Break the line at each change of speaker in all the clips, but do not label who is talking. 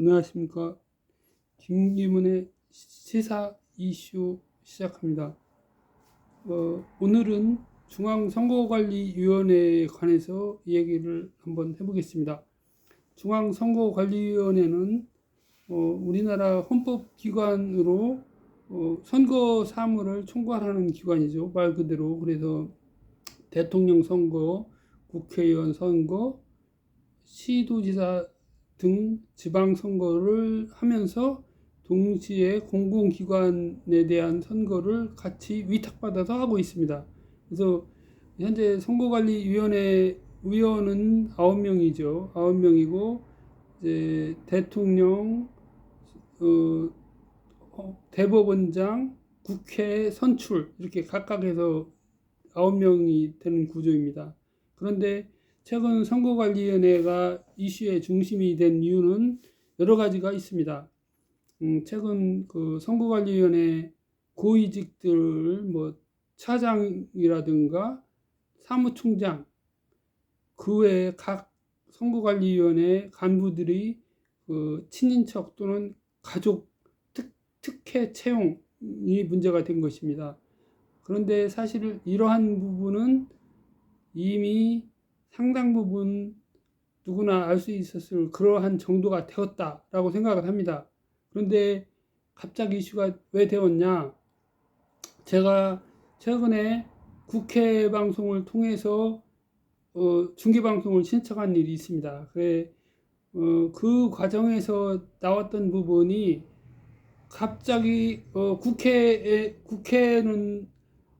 안녕하십니까. 김기문의 시사 이슈 시작합니다. 어, 오늘은 중앙선거관리위원회에 관해서 얘기를 한번 해보겠습니다. 중앙선거관리위원회는 어, 우리나라 헌법기관으로 어, 선거 사무를 총괄하는 기관이죠. 말 그대로. 그래서 대통령 선거, 국회의원 선거, 시도지사 등 지방선거를 하면서 동시에 공공기관에 대한 선거를 같이 위탁받아서 하고 있습니다. 그래서 현재 선거관리위원회 위원은 9명이죠. 9명이고 이제 대통령 어, 어, 대법원장, 국회 선출 이렇게 각각 해서 9명이 되는 구조입니다. 그런데 최근 선거관리위원회가 이슈의 중심이 된 이유는 여러 가지가 있습니다. 음, 최근 그 선거관리위원회 고위직들 뭐 차장이라든가 사무총장 그 외에 각 선거관리위원회 간부들이 그 친인척 또는 가족 특, 특혜 채용이 문제가 된 것입니다. 그런데 사실 이러한 부분은 이미 상당 부분 누구나 알 수 있었을 그러한 정도가 되었다라고 생각을 합니다. 그런데 갑자기 이슈가 왜 되었냐? 제가 최근에 국회 방송을 통해서 어, 중계 방송을 신청한 일이 있습니다. 그래, 어, 그 과정에서 나왔던 부분이 갑자기 어, 국회에 국회는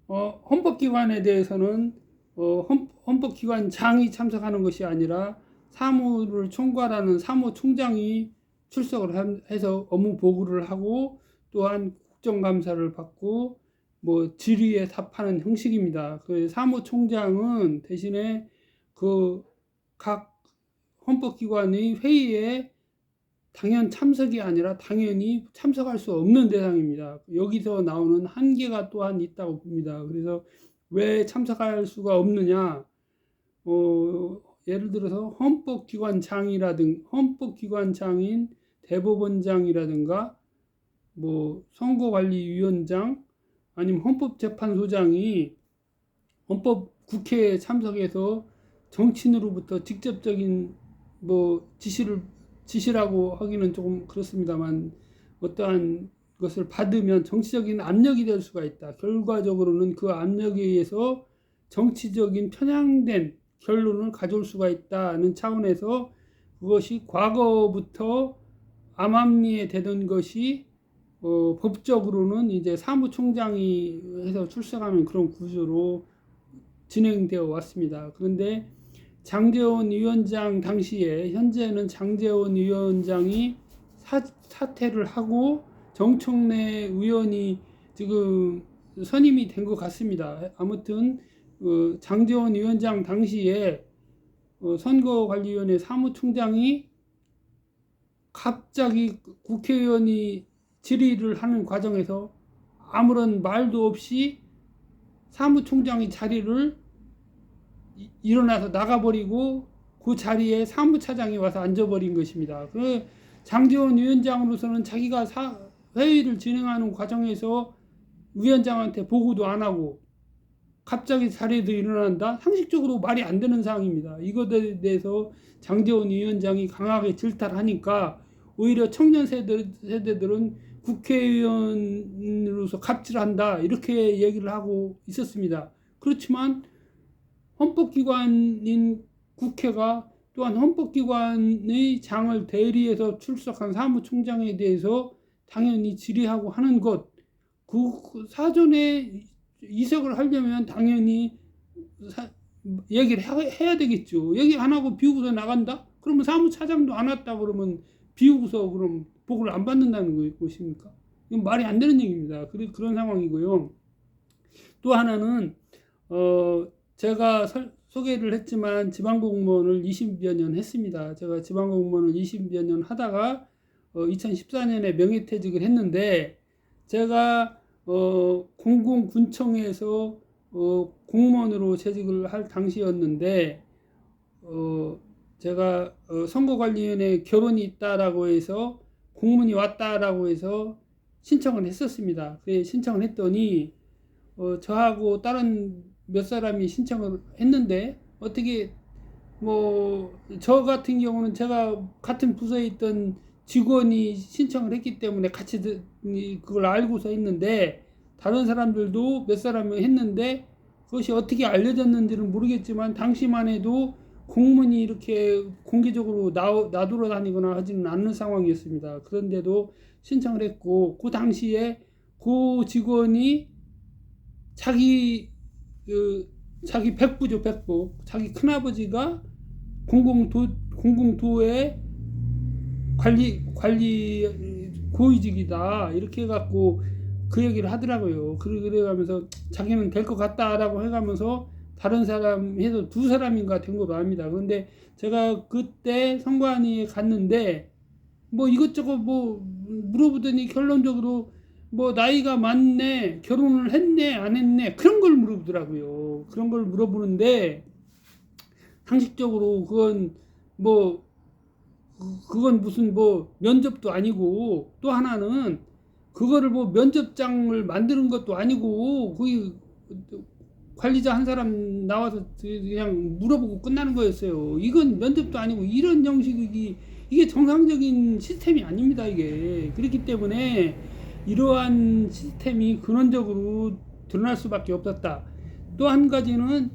어, 헌법기관에 대해서는 어, 헌법기관장이 참석하는 것이 아니라 사무를 총괄하는 사무총장이 출석을 해서 업무 보고를 하고 또한 국정감사를 받고 뭐 질의에 답하는 형식입니다. 그 사무총장은 대신에 그 각 헌법기관의 회의에 당연 참석이 아니라 당연히 참석할 수 없는 대상입니다. 여기서 나오는 한계가 또한 있다고 봅니다. 그래서 왜 참석할 수가 없느냐? 어, 예를 들어서 헌법기관장이라든 헌법기관장인 대법원장이라든가 뭐 선거관리위원장 아니면 헌법재판소장이 헌법 국회에 참석해서 정치인으로부터 직접적인 뭐 지시를 지시라고 하기는 조금 그렇습니다만 어떠한 것을 받으면 정치적인 압력이 될 수가 있다. 결과적으로는 그 압력에 의해서 정치적인 편향된 결론을 가져올 수가 있다는 차원에서 그것이 과거부터 암암리에 되던 것이 어, 법적으로는 이제 사무총장이 해서 출석하는 그런 구조로 진행되어 왔습니다. 그런데 장재원 위원장 당시에 현재는 장재원 위원장이 사, 사퇴를 하고 정청래 의원이 지금 선임이 된 것 같습니다. 아무튼 어, 장재원 위원장 당시에 어, 선거관리위원회 사무총장이 갑자기 국회의원이 질의를 하는 과정에서 아무런 말도 없이 사무총장이 자리를 일어나서 나가버리고 그 자리에 사무차장이 와서 앉아버린 것입니다. 그 장재원 위원장으로서는 자기가 사, 회의를 진행하는 과정에서 위원장한테 보고도 안 하고 갑자기 자리에도 일어난다? 상식적으로 말이 안 되는 상황입니다. 이것에 대해서 장재원 위원장이 강하게 질타하니까 오히려 청년 세대, 세대들은 국회의원으로서 갑질한다 이렇게 얘기를 하고 있었습니다. 그렇지만 헌법기관인 국회가 또한 헌법기관의 장을 대리해서 출석한 사무총장에 대해서 당연히 질의하고 하는 것, 그 사전에 이석을 하려면 당연히 사, 얘기를 해, 야 되겠죠. 얘기 안 하고 비우고서 나간다? 그러면 사무차장도 안 왔다 그러면 비우고서 그럼 복을 안 받는다는 것입니까? 이건 말이 안 되는 얘기입니다. 그런 그런 상황이고요. 또 하나는 어 제가 설, 소개를 했지만 지방공무원을 20여 년 했습니다. 제가 지방공무원을 20여 년 하다가 어 2014년에 명예퇴직을 했는데 제가 어, 공공군청에서 어, 공무원으로 재직을 할 당시였는데 어, 제가 어, 선거관리위원회 결혼이 있다라고 해서 공문이 왔다라고 해서 신청을 했었습니다. 그래 신청을 했더니 어, 저하고 다른 몇 사람이 신청을 했는데 어떻게 뭐 저 같은 경우는 제가 같은 부서에 있던 직원이 신청을 했기 때문에 같이 그걸 알고서 했는데 다른 사람들도 몇 사람이 했는데 그것이 어떻게 알려졌는지는 모르겠지만 당시만 해도 공문이 이렇게 공개적으로 나, 나돌아 다니거나 하지는 않는 상황이었습니다. 그런데도 신청을 했고 그 당시에 그 직원이 자기 그 자기 백부죠 백부 자기 큰아버지가 공공도 공공도의 관리 관리 고위직이다 이렇게 해갖고 그 얘기를 하더라고요. 그래 그래가면서 자기는 될 것 같다라고 해가면서 다른 사람 해서 두 사람인가 된 걸로 압니다. 그런데 제가 그때 선관위에 갔는데 뭐 이것저것 뭐 물어보더니 결론적으로 뭐 나이가 많네 결혼을 했네 안 했네 그런 걸 물어보더라고요. 그런 걸 물어보는데 상식적으로 그건 뭐 그- 그건 무슨 뭐 면접도 아니고 또 하나는 그거를 뭐 면접장을 만드는 것도 아니고 거기 관리자 한 사람 나와서 그냥 물어보고 끝나는 거였어요. 이건 면접도 아니고 이런 형식이 이게 정상적인 시스템이 아닙니다. 이게 그렇기 때문에 이러한 시스템이 근원적으로 드러날 수밖에 없었다. 또 한 가지는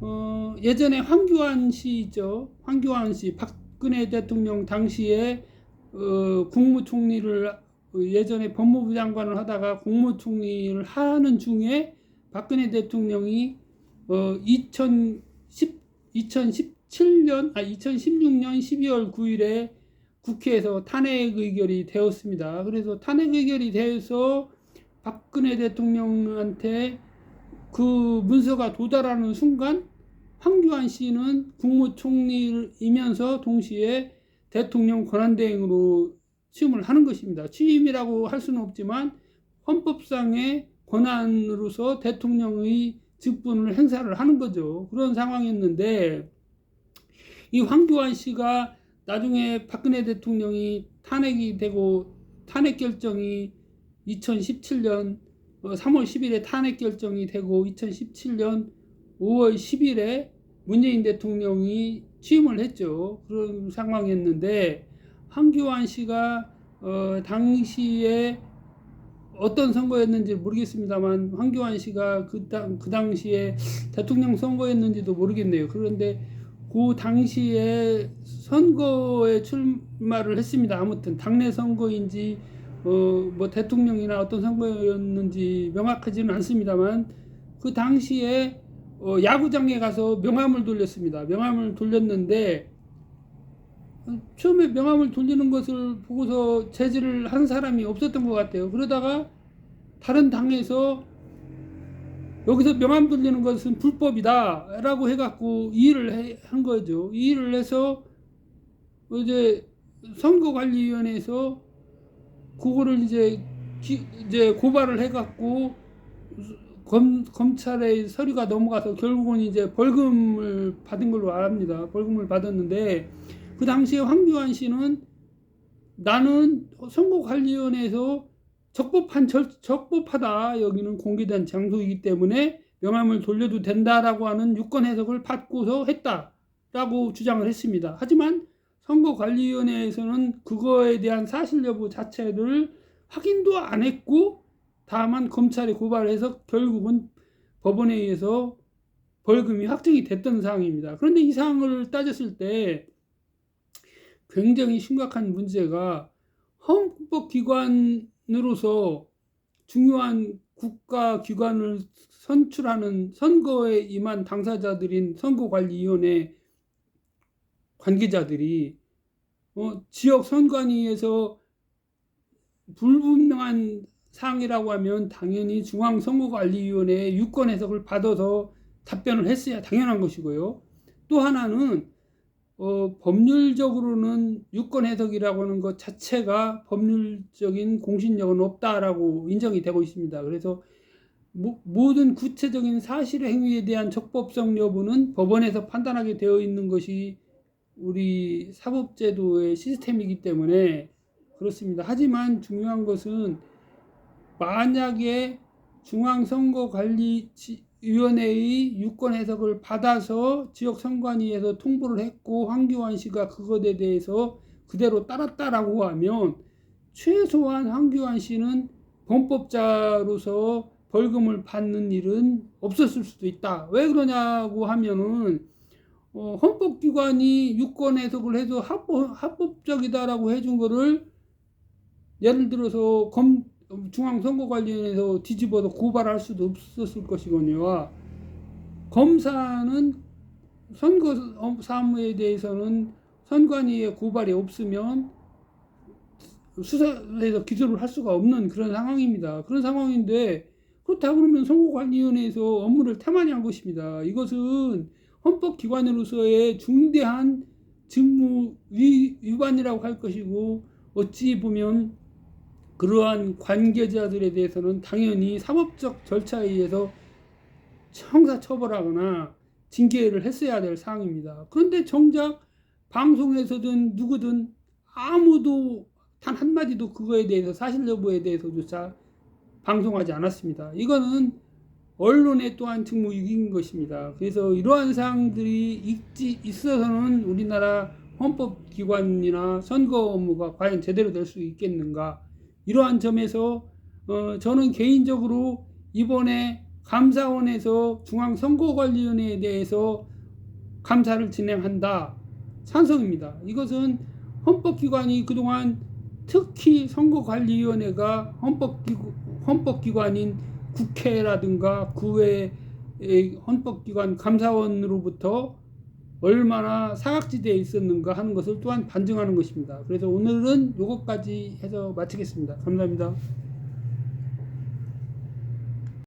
어, 예전에 황교안 씨 있죠. 황교안 씨, 박 근혜 대통령 당시에 어, 국무총리를 어, 예전에 법무부 장관을 하다가 국무총리를 하는 중에 박근혜 대통령이 어, 2010, 2017년, 아, 2016년 12월 9일에 국회에서 탄핵 의결이 되었습니다. 그래서 탄핵 의결이 돼서 박근혜 대통령한테 그 문서가 도달하는 순간 황교안 씨는 국무총리이면서 동시에 대통령 권한대행으로 취임을 하는 것입니다. 취임이라고 할 수는 없지만 헌법상의 권한으로서 대통령의 직분을 행사를 하는 거죠. 그런 상황이었는데 이 황교안 씨가 나중에 박근혜 대통령이 탄핵이 되고 탄핵 결정이 2017년 3월 10일에 탄핵 결정이 되고 2017년 5월 10일에 문재인 대통령이 취임을 했죠. 그런 상황이었는데 황교안 씨가 어, 당시에 어떤 선거였는지 모르겠습니다만 황교안 씨가 그, 당, 그 당시에 대통령 선거였는지도 모르겠네요. 그런데 그 당시에 선거에 출마를 했습니다. 아무튼 당내 선거인지 어, 뭐 대통령이나 어떤 선거였는지 명확하지는 않습니다만 그 당시에 어, 야구장에 가서 명함을 돌렸습니다. 명함을 돌렸는데 어, 처음에 명함을 돌리는 것을 보고서 제지를 한 사람이 없었던 것 같아요. 그러다가 다른 당에서 여기서 명함 돌리는 것은 불법이다 라고 해갖고 이의를 해- 한 거죠. 이의를 해서 이제 선거관리위원회에서 그거를 이제 기, 이제 고발을 해갖고 검, 검찰의 서류가 넘어가서 결국은 이제 벌금을 받은 걸로 압니다. 벌금을 받았는데 그 당시에 황교안 씨는 나는 선거관리위원회에서 적법한 절, 적법하다 여기는 공개된 장소이기 때문에 명함을 돌려도 된다라고 하는 유권 해석을 받고서 했다라고 주장을 했습니다. 하지만 선거관리위원회에서는 그거에 대한 사실 여부 자체를 확인도 안 했고 다만 검찰에 고발을 해서 결국은 법원에 의해서 벌금이 확정이 됐던 상황입니다. 그런데 이 상황을 따졌을 때 굉장히 심각한 문제가 헌법기관으로서 중요한 국가기관을 선출하는 선거에 임한 당사자들인 선거관리위원회 관계자들이 어, 지역 선관위에서 불분명한 사항이라고 하면 당연히 중앙선거관리위원회의 유권 해석을 받아서 답변을 했어야 당연한 것이고요. 또 하나는 어, 법률적으로는 유권 해석이라고 하는 것 자체가 법률적인 공신력은 없다라고 인정이 되고 있습니다. 그래서 모, 모든 구체적인 사실의 행위에 대한 적법성 여부는 법원에서 판단하게 되어 있는 것이 우리 사법제도의 시스템이기 때문에 그렇습니다. 하지만 중요한 것은 만약에 중앙선거관리위원회의 유권 해석을 받아서 지역선관위에서 통보를 했고 황교안 씨가 그것에 대해서 그대로 따랐다라고 하면 최소한 황교안 씨는 범법자로서 벌금을 받는 일은 없었을 수도 있다. 왜 그러냐고 하면은 어, 헌법기관이 유권 해석을 해서 합법, 합법적이다라고 해준 거를 예를 들어서 검, 중앙선거관리위원회에서 뒤집어서 고발할 수도 없었을 것이거니와 검사는 선거 사무에 대해서는 선관위의 고발이 없으면 수사해서 기소를 할 수가 없는 그런 상황입니다. 그런 상황인데 그렇다 그러면 선거관리위원회에서 업무를 태만히 한 것입니다. 이것은 헌법기관으로서의 중대한 직무 위, 위반이라고 할 것이고 어찌 보면 그러한 관계자들에 대해서는 당연히 사법적 절차에 의해서 형사 처벌하거나 징계를 했어야 될 사항입니다. 그런데 정작 방송에서든 누구든 아무도 단 한마디도 그거에 대해서 사실 여부에 대해서조차 방송하지 않았습니다. 이거는 언론의 또한 직무유기인 것입니다. 그래서 이러한 사항들이 있지, 있어서는 우리나라 헌법기관이나 선거 업무가 과연 제대로 될 수 있겠는가. 이러한 점에서 어, 저는 개인적으로 이번에 감사원에서 중앙선거관리위원회에 대해서 감사를 진행한다. 찬성입니다. 이것은 헌법기관이 그동안 특히 선거관리위원회가 헌법기구, 헌법기관인 국회라든가 구의 헌법기관 감사원으로부터 얼마나 사각지대에 있었는가 하는 것을 또한 반증하는 것입니다. 그래서 오늘은 요것까지 해서 마치겠습니다. 감사합니다.